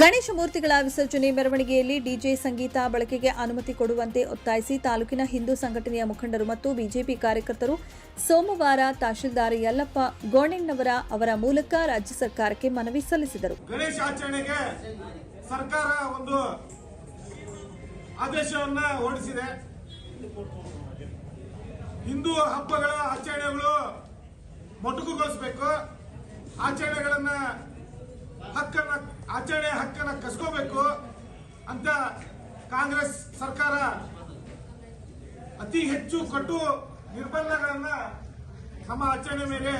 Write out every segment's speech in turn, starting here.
ಗಣೇಶ ಮೂರ್ತಿಗಳ ವಿಸರ್ಜನೆ ಮೆರವಣಿಗೆಯಲ್ಲಿ ಡಿಜೆ ಸಂಗೀತ ಬಳಕೆಗೆ ಅನುಮತಿ ಕೊಡುವಂತೆ ಒತ್ತಾಯಿಸಿ ತಾಲೂಕಿನ ಹಿಂದೂ ಸಂಘಟನೆಯ ಮುಖಂಡರು ಮತ್ತು ಬಿಜೆಪಿ ಕಾರ್ಯಕರ್ತರು ಸೋಮವಾರ ತಹಶೀಲ್ದಾರ್ ಯಲ್ಲಪ್ಪ ಗೋಣೆಣ್ಣವರ ಅವರ ಮೂಲಕ ರಾಜ್ಯ ಸರ್ಕಾರಕ್ಕೆ ಮನವಿ ಸಲ್ಲಿಸಿದರು. ಗಣೇಶ ಆಚರಣೆಗೆ ಸರ್ಕಾರ ಒಂದು ಆದೇಶವನ್ನ ಹೊರಡಿಸಿದೆ. ಹಿಂದೂ ಹಬ್ಬಗಳ ಆಚರಣೆಗಳು ಮೊಟಕುಗೊಳಿಸಬೇಕು. ಆಚರಣೆಗಳನ್ನ ಆಚರಣೆ ಹಕ್ಕನ್ನ ಕಸ್ಕೋಬೇಕು ಅಂತ ಕಾಂಗ್ರೆಸ್ ಸರ್ಕಾರ ಅತಿ ಹೆಚ್ಚು ಕಟ್ಟು ನಿರ್ಬಂಧಗಳನ್ನ ನಮ್ಮ ಆಚರಣೆ ಮೇಲೆ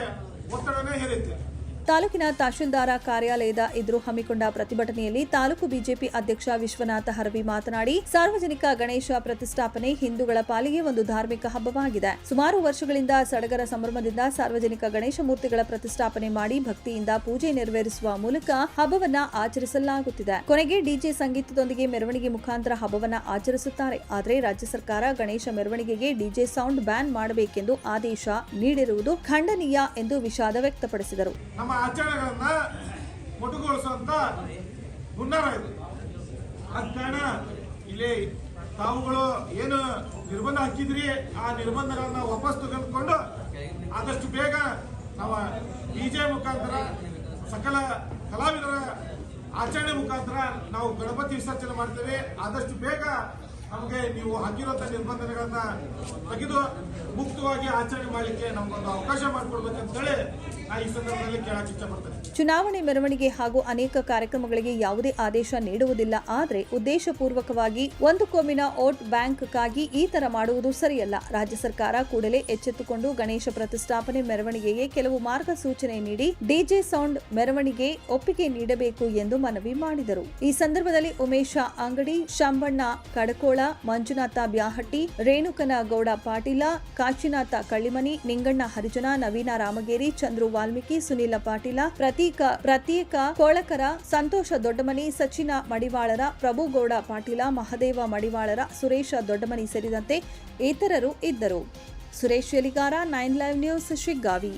ಒತ್ತಡನೇ ಹೇರಿತ್ತು. ತಾಲೂಕಿನ ತಹಶೀಲ್ದಾರ ಕಾರ್ಯಾಲಯದ ಎದುರು ಹಮ್ಮಿಕೊಂಡ ಪ್ರತಿಭಟನೆಯಲ್ಲಿ ತಾಲೂಕು ಬಿಜೆಪಿ ಅಧ್ಯಕ್ಷ ವಿಶ್ವನಾಥ ಹರವಿ ಮಾತನಾಡಿ, ಸಾರ್ವಜನಿಕ ಗಣೇಶ ಪ್ರತಿಷ್ಠಾಪನೆ ಹಿಂದೂಗಳ ಪಾಲಿಗೆ ಒಂದು ಧಾರ್ಮಿಕ ಹಬ್ಬವಾಗಿದೆ. ಸುಮಾರು ವರ್ಷಗಳಿಂದ ಸಡಗರ ಸಂಭ್ರಮದಿಂದ ಸಾರ್ವಜನಿಕ ಗಣೇಶ ಮೂರ್ತಿಗಳ ಪ್ರತಿಷ್ಠಾಪನೆ ಮಾಡಿ ಭಕ್ತಿಯಿಂದ ಪೂಜೆ ನೆರವೇರಿಸುವ ಮೂಲಕ ಹಬ್ಬವನ್ನ ಆಚರಿಸಲಾಗುತ್ತಿದೆ. ಕೊನೆಗೆ ಡಿಜೆ ಸಂಗೀತದೊಂದಿಗೆ ಮೆರವಣಿಗೆ ಮುಖಾಂತರ ಹಬ್ಬವನ್ನ ಆಚರಿಸುತ್ತಾರೆ. ಆದರೆ ರಾಜ್ಯ ಸರ್ಕಾರ ಗಣೇಶ ಮೆರವಣಿಗೆಗೆ ಡಿಜೆ ಸೌಂಡ್ ಬ್ಯಾನ್ ಮಾಡಬೇಕೆಂದು ಆದೇಶ ನೀಡಿರುವುದು ಖಂಡನೀಯ ಎಂದು ವಿಷಾದ ವ್ಯಕ್ತಪಡಿಸಿದರು. ಆಚರಣೆಗಳನ್ನ ಮೊಟಕುಗೊಳಿಸುವಂತ ಹುನ್ನಾರ ಇದೆ. ಆದ ಕಾರಣ ಇಲ್ಲಿ ತಾವುಗಳು ಏನು ನಿರ್ಬಂಧ ಹಾಕಿದ್ರಿ, ಆ ನಿರ್ಬಂಧಗಳನ್ನ ವಾಪಸ್ ತೆಗೆದುಕೊಂಡು ಆದಷ್ಟು ಬೇಗ ನಾವು ಬಿಜೆ ಮುಖಾಂತರ, ಸಕಲ ಕಲಾವಿದರ ಆಚರಣೆ ಮುಖಾಂತರ ನಾವು ಗಣಪತಿ ವಿಸರ್ಜನೆ ಮಾಡ್ತೇವೆ. ಆದಷ್ಟು ಬೇಗ ನಮಗೆ ನೀವು ಹಾಕಿರೋ ನಿರ್ಬಂಧಗಳನ್ನ ತೆಗೆದು ಮುಕ್ತವಾಗಿ ಆಚರಣೆ ಮಾಡಲಿಕ್ಕೆ ನಮಗೊಂದು ಅವಕಾಶ ಮಾಡಿಕೊಡ್ಬೇಕಂತೇಳಿ ನಾ ಈ ಸಂದರ್ಭದಲ್ಲಿ ಕೇಳಕ್ಕೆ ಇಷ್ಟಪಡ್ತೇನೆ. ಚುನಾವಣೆ ಮೆರವಣಿಗೆ ಹಾಗೂ ಅನೇಕ ಕಾರ್ಯಕ್ರಮಗಳಿಗೆ ಯಾವುದೇ ಆದೇಶ ನೀಡುವುದಿಲ್ಲ, ಆದರೆ ಉದ್ದೇಶಪೂರ್ವಕವಾಗಿ ಒಂದು ಕೋಮಿನ ವೋಟ್ ಬ್ಯಾಂಕ್ಗಾಗಿ ಈ ತರ ಮಾಡುವುದು ಸರಿಯಲ್ಲ. ರಾಜ್ಯ ಸರ್ಕಾರ ಕೂಡಲೇ ಎಚ್ಚೆತ್ತುಕೊಂಡು ಗಣೇಶ ಪ್ರತಿಷ್ಠಾಪನೆ ಮೆರವಣಿಗೆಗೆ ಕೆಲವು ಮಾರ್ಗಸೂಚನೆ ನೀಡಿ ಡಿಜೆ ಸೌಂಡ್ ಮೆರವಣಿಗೆ ಒಪ್ಪಿಗೆ ನೀಡಬೇಕು ಎಂದು ಮನವಿ ಮಾಡಿದರು. ಈ ಸಂದರ್ಭದಲ್ಲಿ ಉಮೇಶ ಅಂಗಡಿ, ಶಾಂಬಣ್ಣ, ಕಡಕೋಳ ಮಂಜುನಾಥ ಬ್ಯಾಹಟ್ಟಿ, ರೇಣುಕನ ಗೌಡ ಪಾಟೀಲ, ಕಾಶಿನಾಥ ಕಳ್ಳಿಮನಿ, ನಿಂಗಣ್ಣ ಹರಿಜನ, ನವೀನ ರಾಮಗೇರಿ, ಚಂದ್ರು ವಾಲ್ಮೀಕಿ, ಸುನೀಲ ಪಾಟೀಲ, ಪ್ರತೀಕ ಪ್ರತೀಕ ಕೋಳಕರ, ಸಂತೋಷ ದೊಡ್ಡಮನಿ, ಸಚಿನ ಮಡಿವಾಳರ, ಪ್ರಭುಗೌಡ ಪಾಟೀಲ, ಮಹದೇವ ಮಡಿವಾಳರ, ಸುರೇಶ ದೊಡ್ಡಮನಿ ಸೇರಿದಂತೆ ಇತರರು ಇದ್ದರು. Suresh Eligara, nine live news, Shiggavi.